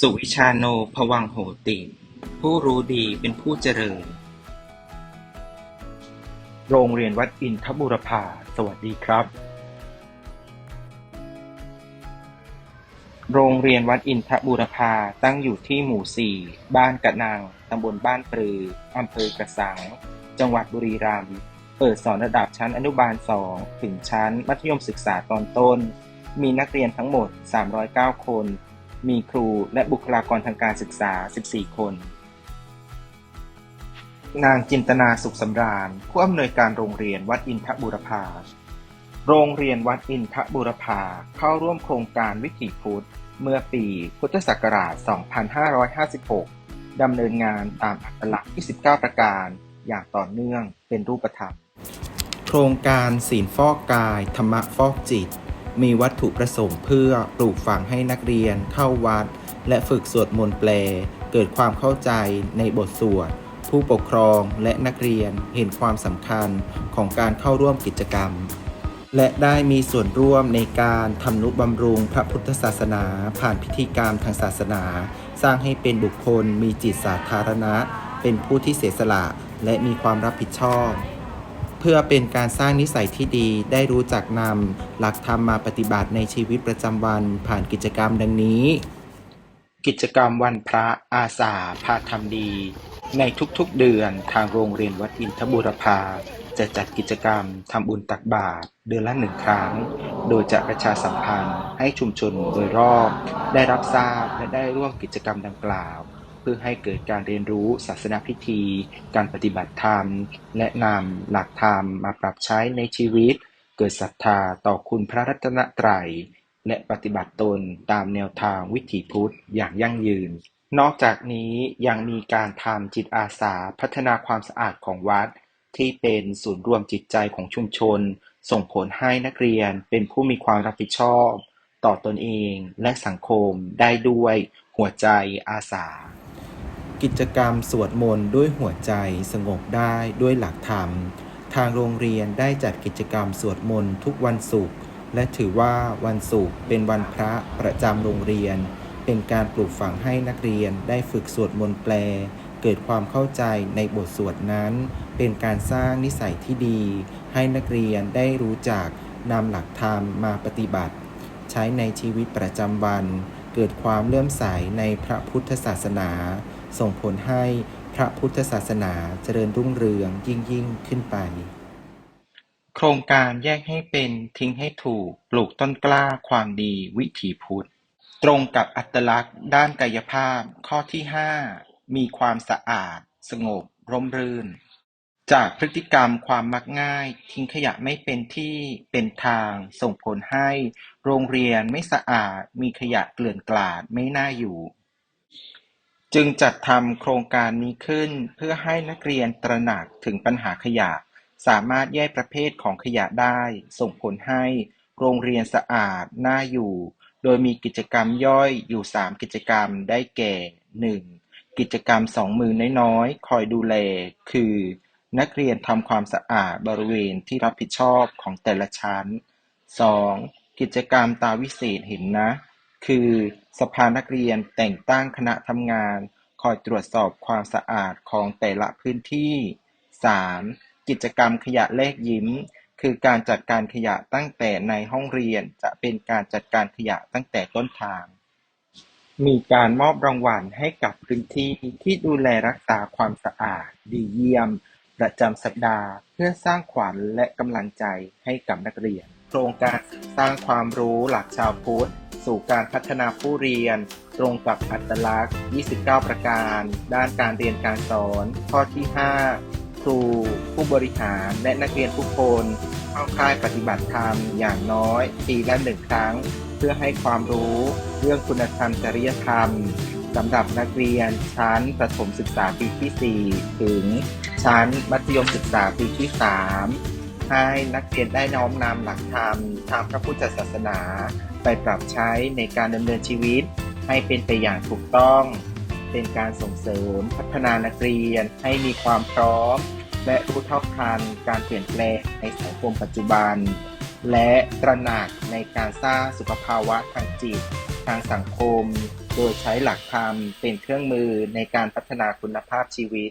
สุวิชาโน ภวังโหติ ผู้รู้ดีเป็นผู้เจริญ โรงเรียนวัดอินทบุรพา สวัสดีครับ โรงเรียนวัดอินทบูรพาตั้งอยู่ที่หมู่ 4 บ้านกะนังตำบลบ้านปรือ อำเภอกระสัง จังหวัดบุรีรัมย์ เปิดสอนระดับชั้นอนุบาล 2 ถึงชั้นมัธยมศึกษาตอนต้น มีนักเรียนทั้งหมด 309 คน มีครูและบุคลากรทางการศึกษา 14 คน นางจินตนาสุขสำราญ ผู้อำนวยการโรงเรียนวัดอินทบูรพา โรงเรียนวัดอินทบูรพาเข้าร่วมโครงการวิถีพุทธ เมื่อปีพุทธศักราช 2556 ดำเนินงานตามอัตลักษณ์ 29 ประการอย่างต่อเนื่องเป็นรูปธรรม โครงการศีลฟอกกาย ธรรมะฟอกจิต มีวัตถุประสงค์เพื่อปลูกฝังให้นักเรียนเข้าวัด และฝึกสวดมนต์แปล เกิดความเข้าใจในบทสวด ผู้ปกครองและนักเรียนเห็นความสำคัญของการเข้าร่วมกิจกรรม และได้มีส่วนร่วมในการทำนุบำรุงพระพุทธศาสนา ผ่านพิธีกรรมทางศาสนา สร้างให้เป็นบุคคลมีจิตสาธารณะ เป็นผู้ที่เสียสละและมีความรับผิดชอบ เพื่อเป็นการสร้างนิสัยที่ดีได้รู้จักนำหลักธรรมมาปฏิบัติในชีวิตประจำวันผ่านกิจกรรมดังนี้ กิจกรรมวันพระอาสาพาทำดี ในทุกๆเดือนทางโรงเรียนวัดอินทบุรพาจะจัดกิจกรรมทำบุญตักบาตรเดือนละหนึ่งครั้ง โดยจะประชาสัมพันธ์ให้ชุมชนโดยรอบ ได้รับทราบและได้ร่วมกิจกรรมดังกล่าว พื่อให้เกิดการเรียนรู้ศาสนาพิธี การปฏิบัติธรรม และนำหลักธรรมมาปรับใช้ในชีวิต เกิดศรัทธาต่อคุณพระรัตนตรัย และปฏิบัติตนตามแนวทางวิถีพุทธอย่างยั่งยืน นอกจากนี้ยังมีการทำจิตอาสาพัฒนาความสะอาดของวัด ที่เป็นศูนย์รวมจิตใจของชุมชน ส่งผลให้นักเรียนเป็นผู้มีความรับผิดชอบ ต่อตนเองและสังคมได้ด้วยหัวใจอาสา กิจกรรมสวดมนต์ด้วยหัวใจสงบได้ด้วยหลักธรรม ทางโรงเรียนได้จัดกิจกรรมสวดมนต์ทุกวันศุกร์และถือว่าวันศุกร์เป็นวันพระประจำโรงเรียน เป็นการปลูกฝังให้นักเรียนได้ฝึกสวดมนต์แปล เกิดความเข้าใจในบทสวดนั้น เป็นการสร้างนิสัยที่ดี ให้นักเรียนได้รู้จักนำหลักธรรมมาปฏิบัติ ใช้ในชีวิตประจำวัน เกิดความเลื่อมใสในพระพุทธศาสนา ส่งผลให้พระพุทธศาสนาเจริญรุ่งเรืองยิ่งยิ่งขึ้นไป โครงการแยกให้เป็นทิ้งให้ถูกปลูกต้นกล้าความดีวิถีพุทธ ตรงกับอัตลักษณ์ด้านกายภาพข้อที่ 5 มีความสะอาด สงบ ร่มรื่น จากพฤติกรรมความมักง่าย ทิ้งขยะไม่เป็นที่เป็นทาง ส่งผลให้ โรงเรียนไม่สะอาด มีขยะเกลื่อนกลาดไม่น่าอยู่ จึงจัดทำโครงการนี้ขึ้นเพื่อให้นักเรียนตระหนักถึงปัญหาขยะ สามารถแยกประเภทของขยะได้ ส่งผลให้โรงเรียนสะอาด น่าอยู่ โดยมีกิจกรรมย่อยอยู่ 3 กิจกรรม ได้แก่ 1. กิจกรรมสองมือน้อยๆ คอยดูแล คือ นักเรียนทำความสะอาดบริเวณที่รับผิดชอบของแต่ละชั้น 2. กิจกรรมตาวิเศษเห็นนะ คือสภานักเรียนแต่งตั้งคณะทำงานคอยตรวจสอบความสะอาดของแต่ละพื้นที่ 3. กิจกรรมขยะแลกยิ้ม คือการจัดการขยะตั้งแต่ในห้องเรียนจะเป็นการจัดการขยะตั้งแต่ต้นทาง มีการมอบรางวัลให้กับพื้นที่ที่ดูแลรักษาความสะอาด ดีเยี่ยม ประจำสัปดาห์ เพื่อสร้างขวัญและกำลังใจให้กับนักเรียน โครงการสร้างความรู้หลักชาวพุทธ สู่การพัฒนาผู้เรียน ตรงกับอัตลักษณ์ 29 ประการ ด้านการเรียนการสอน ข้อที่ 5 ครู ผู้บริหารและนักเรียนทุกคนเข้าค่ายปฏิบัติธรรมอย่างน้อยปีละหนึ่งครั้ง เพื่อให้ความรู้เรื่องคุณธรรมจริยธรรมสำหรับนักเรียนชั้นประถมศึกษาปีที่ 4 ถึงชั้นมัธยมศึกษาปีที่ 3 ให้นักเรียนได้น้อมนำหลักธรรมทางพระพุทธศาสนา ไปปรับใช้ในการดำเนินชีวิต ให้เป็นไปอย่างถูกต้อง เป็นการส่งเสริมพัฒนานักเรียนให้มีความพร้อม และรู้เท่าทันการเปลี่ยนแปลงในสังคมปัจจุบัน และตระหนักในการสร้างสุขภาวะทางจิต ทางสังคม โดยใช้หลักธรรมเป็นเครื่องมือในการพัฒนาคุณภาพชีวิต